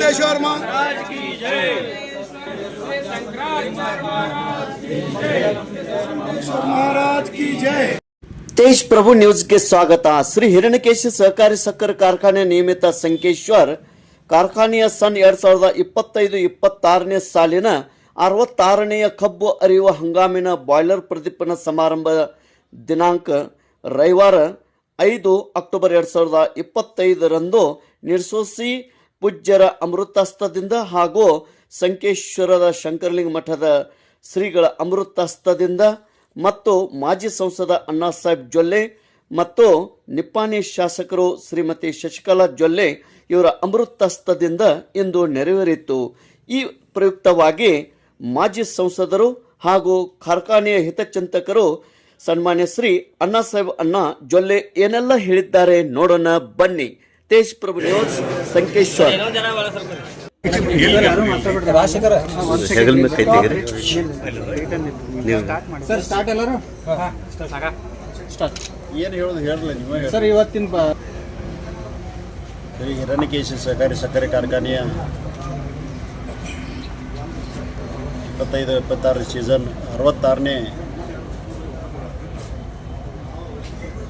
ಶ್ರೀ ದುರ್ಗುಂಡೇಶ್ವರ ಮಾ ಮಹಾರಾಜ್ ಕಿ ಜೈ ತೇಜ್ ಪ್ರಭು ನ್ಯೂಸ್ಗೆ ಸ್ವಾಗತ ಶ್ರೀ ಹಿರಣ್ಯಕೇಶಿ ಸಹಕಾರಿ ಸಕ್ಕರೆ ಕಾರ್ಖಾನೆ ನಿಯಮಿತ ಸಂಕೇಶ್ವರ್ ಕಾರ್ಖಾನೆಯ ಸನ್ ಎರಡ್ ಸಾವಿರದ ಇಪ್ಪತ್ತೈದು ಇಪ್ಪತ್ತಾರನೇ ಸಾಲಿನ ಅರವತ್ತಾರನೆಯ ಕಬ್ಬು ಅರಿಯುವ ಹಂಗಾಮಿನ ಬಾಯ್ಲರ್ ಪ್ರದೀಪನ ಸಮಾರಂಭ ದಿನಾಂಕ ರವಿವಾರ ಐದು ಅಕ್ಟೋಬರ್ ಎರಡ್ ಸಾವಿರದ ಇಪ್ಪತ್ತೈದರಂದು ನಿರ್ಸೋಸಿ ಪೂಜ್ಯರ ಅಮೃತಸ್ತದಿಂದ ಹಾಗೂ ಸಂಕೇಶ್ವರದ ಶಂಕರಲಿಂಗ ಮಠದ ಶ್ರೀಗಳ ಅಮೃತಸ್ತದಿಂದ ಮತ್ತು ಮಾಜಿ ಸಂಸದ ಅಣ್ಣಾ ಸಾಹೇಬ್ ಜೊಲ್ಲೆ ಮತ್ತು ನಿಪ್ಪಾಣಿ ಶಾಸಕರು ಶ್ರೀಮತಿ ಶಶಿಕಲಾ ಜೊಲ್ಲೆ ಇವರ ಅಮೃತಸ್ತದಿಂದ ಇಂದು ನೆರವೇರಿತು. ಈ ಪ್ರಯುಕ್ತವಾಗಿ ಮಾಜಿ ಸಂಸದರು ಹಾಗೂ ಕಾರ್ಖಾನೆಯ ಹಿತಚಿಂತಕರು ಸನ್ಮಾನ್ಯ ಶ್ರೀ ಅಣ್ಣಾ ಸಾಹೇಬ್ ಅಣ್ಣಾ ಜೊಲ್ಲೆ ಏನೆಲ್ಲ ಹೇಳಿದ್ದಾರೆ ನೋಡೋಣ ಬನ್ನಿ. Tej Prabhu news Sankeshwar. Sir start ಎಲ್ಲರೂ? ಏನು ಹೇಳೋದು ಹೇಳಲ್ಲ ನೀವೇ ಸರ್ ಇವತ್ತಿನ ಬ- ಶ್ರೀ ಹಿರಣ್ಯಕೇಶಿ ಸಹಕಾರಿ ಸಕ್ಕರೆ ಕಾರ್ಖಾನೆಯ ಇಪ್ಪತ್ತೈದು ಇಪ್ಪತ್ತಾರು ಸೀಸನ್ ಅರವತ್ತಾರನೇ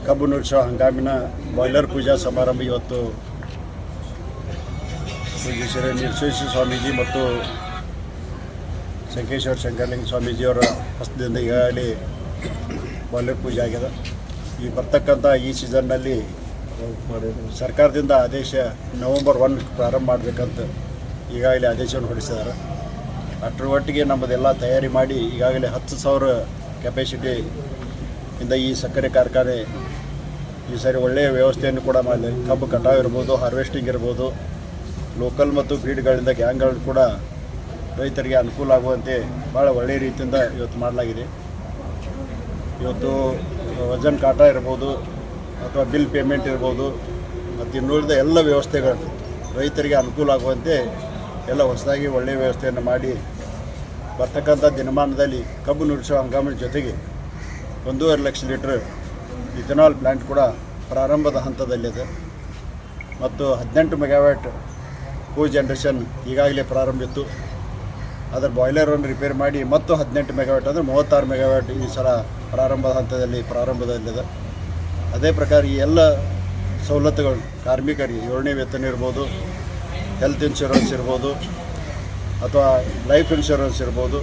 ಕಬ್ಬು ನುಡಿಸೋ ಹಂಗಾಮಿನ ಬಾಯ್ಲರ್ ಪೂಜಾ ಸಮಾರಂಭ ಇವತ್ತು ಪೂಜ್ಯ ಶ್ರೀ ನಿರ್ಸೇಶ್ವರ ಸ್ವಾಮೀಜಿ ಮತ್ತು ಶಂಕೇಶ್ವರ ಶಂಕರಲಿಂಗ ಸ್ವಾಮೀಜಿಯವರ ಹಸ್ತದಿಂದ ಈಗಾಗಲೇ ಬಾಯ್ಲರ್ ಪೂಜೆ ಆಗಿದೆ. ಈ ಬರ್ತಕ್ಕಂಥ ಈ ಸೀಸನ್ನಲ್ಲಿ ಸರ್ಕಾರದಿಂದ ಆದೇಶ ನವೆಂಬರ್ ಒನ್ ಪ್ರಾರಂಭ ಮಾಡಬೇಕಂತ ಈಗಾಗಲೇ ಆದೇಶವನ್ನು ಹೊರಡಿಸಿದ್ದಾರೆ. ಅಷ್ಟರ ಒಟ್ಟಿಗೆ ನಮ್ಮದೆಲ್ಲ ತಯಾರಿ ಮಾಡಿ ಈಗಾಗಲೇ ಹತ್ತು ಸಾವಿರ ಕೆಪಾಸಿಟಿ ಇಂದ ಈ ಸಕ್ಕರೆ ಕಾರ್ಖಾನೆ, ಈ ಸರಿ ಒಳ್ಳೆಯ ವ್ಯವಸ್ಥೆಯನ್ನು ಕೂಡ ಮಾಡಿದೆ ಕಬ್ಬು ಕಟಾವು ಇರ್ಬೋದು ಹಾರ್ವೆಸ್ಟಿಂಗ್ ಇರ್ಬೋದು ಲೋಕಲ್ ಮತ್ತು ಫೀಡ್ಗಳಿಂದ ಗ್ಯಾಂಗ್ಗಳನ್ನು ಕೂಡ ರೈತರಿಗೆ ಅನುಕೂಲ ಆಗುವಂತೆ ಭಾಳ ಒಳ್ಳೆಯ ರೀತಿಯಿಂದ ಇವತ್ತು ಮಾಡಲಾಗಿದೆ. ಇವತ್ತು ವಜನ್ ಕಾಟ ಇರ್ಬೋದು ಅಥವಾ ಬಿಲ್ ಪೇಮೆಂಟ್ ಇರ್ಬೋದು, ಮತ್ತು ಇನ್ನುಳಿದ ಎಲ್ಲ ವ್ಯವಸ್ಥೆಗಳು ರೈತರಿಗೆ ಅನುಕೂಲ ಆಗುವಂತೆ ಎಲ್ಲ ಹೊಸದಾಗಿ ಒಳ್ಳೆಯ ವ್ಯವಸ್ಥೆಯನ್ನು ಮಾಡಿ, ಬರ್ತಕ್ಕಂಥ ದಿನಮಾನದಲ್ಲಿ ಕಬ್ಬು ನುಡಿಸುವ ಹಂಗಾಮಿನ ಜೊತೆಗೆ ಒಂದೂವರೆ ಲಕ್ಷ ಲೀಟ್ರ್ ಇಥನಾಲ್ ಪ್ಲ್ಯಾಂಟ್ ಕೂಡ ಪ್ರಾರಂಭದ ಹಂತದಲ್ಲಿದೆ. ಮತ್ತು ಹದಿನೆಂಟು ಮೆಗಾವ್ಯಾಟ್ ಕೋ ಜನ್ರೇಷನ್ ಈಗಾಗಲೇ ಪ್ರಾರಂಭ ಇತ್ತು ಅದರ ಬಾಯ್ಲರನ್ನು ರಿಪೇರ್ ಮಾಡಿ ಮತ್ತು ಹದಿನೆಂಟು ಮೆಗಾವ್ಯಾಟ್ ಅಂದರೆ ಮೂವತ್ತಾರು ಮೆಗಾವ್ಯಾಟ್ ಈ ಸಲ ಪ್ರಾರಂಭದ ಹಂತದಲ್ಲಿ ಪ್ರಾರಂಭದಲ್ಲಿದೆ. ಅದೇ ಪ್ರಕಾರ ಈ ಎಲ್ಲ ಸವಲತ್ತುಗಳು ಕಾರ್ಮಿಕರಿಗೆ ಏಳನೇ ವೇತನ ಇರ್ಬೋದು ಹೆಲ್ತ್ ಇನ್ಶೂರೆನ್ಸ್ ಇರ್ಬೋದು, ಅಥವಾ ಲೈಫ್ ಇನ್ಶೂರೆನ್ಸ್ ಇರ್ಬೋದು,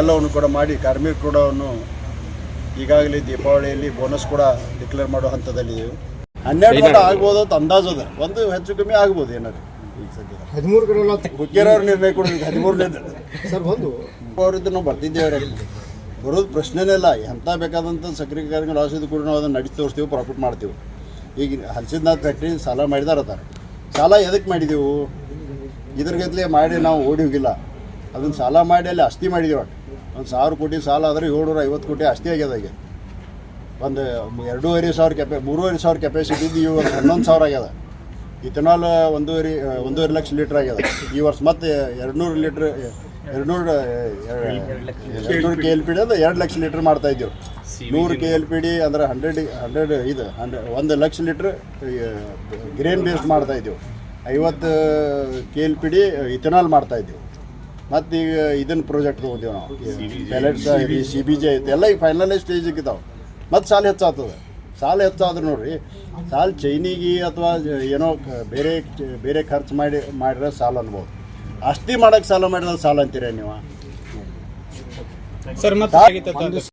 ಎಲ್ಲವನ್ನು ಕೂಡ ಮಾಡಿ ಕಾರ್ಮಿಕ ಕೂಡವನ್ನು ಈಗಾಗಲೇ ದೀಪಾವಳಿಯಲ್ಲಿ ಬೋನಸ್ ಕೂಡ ಡಿಕ್ಲೇರ್ ಮಾಡೋ ಹಂತದಲ್ಲಿದ್ದೀವಿ ಹನ್ನೆರಡು ಕೋಟಿ ಆಗ್ಬೋದು ಅಂತ ಅಂದಾಜು ಅದ. ಒಂದು ಹೆಚ್ಚು ಕಮ್ಮಿ ಆಗ್ಬೋದು ಏನಾದ್ರು ಈಗ ಸದ್ಯ ಹದಿಮೂರು ಕಡೆ ಹುಕ್ಕೇರವ್ರ ನಿರ್ಣಯ ಕೊಡಬೇಕು ಹದಿಮೂರನೇ ಸರ್ ಒಂದು. ಅವರಿದ್ದು ನಾವು ಬರ್ತಿದ್ದೇವೆ ಬರೋದು ಪ್ರಶ್ನೆನೇ ಇಲ್ಲ. ಎಂಥ ಬೇಕಾದಂಥ ಸಕ್ಕರೆ ಕಾರ್ಯಗಳು ಲಾಸ್ ಕೂಡ ನಾವು ಅದನ್ನು ನಡಿಸಿ ತೋರಿಸ್ತೀವಿ ಪ್ರಾಫಿಟ್ ಮಾಡ್ತೀವಿ. ಈಗ ಹಲಸಿದ್ನಾಥ್ ಫ್ಯಾಕ್ಟ್ರಿ ಸಾಲ ಮಾಡಿದಾರ ಅದಾರ ಸಾಲ ಎದಕ್ಕೆ ಮಾಡಿದೆವು? ಇದ್ರಗತ್ಲೆ ಮಾಡಿ ನಾವು ಓಡಿ ಹೋಗಿಲ್ಲ. ಅದನ್ನು ಸಾಲ ಮಾಡಿ ಅಲ್ಲಿ ಅಸ್ತಿ ಮಾಡಿದೀವಿ. ಒಂದು ಸಾವಿರ ಕೋಟಿ ಸಾಲ ಆದರೆ ಏಳ್ನೂರ ಐವತ್ತು ಕೋಟಿ ಅಷ್ಟೇ ಆಗ್ಯದ ಈಗ. ಒಂದು ಎರಡೂವರೆ ಸಾವಿರ ಕೆಪೆ ಮೂರುವರೆ ಸಾವಿರ ಕೆಪಾಸಿಟಿ ಇದ್ದು ಈ ವರ್ಷ ಹನ್ನೊಂದು ಸಾವಿರ ಆಗ್ಯದ. ಇಥನಾಲ್ ಒಂದೂವರೆ ಒಂದೂವರೆ ಲಕ್ಷ ಲೀಟ್ರ್ ಆಗ್ಯದ. ಈ ವರ್ಷ ಮತ್ತೆ ಎರಡುನೂರು ಲೀಟ್ರ್ ಎರಡುನೂರು ಎರಡುನೂರು ಕೆ ಎಲ್ ಪಿ ಡಿ ಅಂದ್ರೆ ಎರಡು ಲಕ್ಷ ಲೀಟ್ರ್ ಮಾಡ್ತಾ ಇದ್ದೀವಿ ನೂರು ಕೆ ಎಲ್ ಪಿ ಡಿ ಅಂದ್ರೆ ಹಂಡ್ರೆಡ್ ಹಂಡ್ರೆಡ್ ಇದು ಹಂಡ್ರೆಡ್ ಒಂದು ಲಕ್ಷ ಲೀಟ್ರ್ ಗ್ರೇನ್ ಬೇಸ್ಡ್ ಮಾಡ್ತಾ ಇದ್ದೀವಿ ಐವತ್ತು K L P D ethanol ಮಾಡ್ತಾ ಇದ್ದೀವಿ ಮತ್ತು ಈಗ ಇದನ್ನ ಪ್ರಾಜೆಕ್ಟ್ ತೊಗೊಂತೀವಿ ನಾವು. ಪ್ಯಾಲೆಟ್ಸ್ ಸಿ ಬಿ ಜಿ ಐತೆ ಎಲ್ಲ ಈಗ ಫೈನಲೈಸ್ ಸ್ಟೇಜಿಗೆ ಇದಾವೆ. ಮತ್ತು ಸಾಲ ಹೆಚ್ಚಾಗ್ತದೆ. ಸಾಲ ಹೆಚ್ಚಾದ್ರೆ ನೋಡ್ರಿ ಸಾಲ ಚೈನಿಗೆ ಅಥವಾ ಏನೋ ಕ- ಬೇರೆ ಬೇರೆ ಖರ್ಚು ಮಾಡಿ ಮಾಡಿರೋ ಸಾಲ ಅನ್ಬೋದು. ಅಸ್ತಿ ಮಾಡೋಕ್ಕೆ ಸಾಲ ಮಾಡಿದ್ರೆ ಸಾಲ ಅಂತೀರ ನೀವು? ಸರ್ ಮತ್ತೆ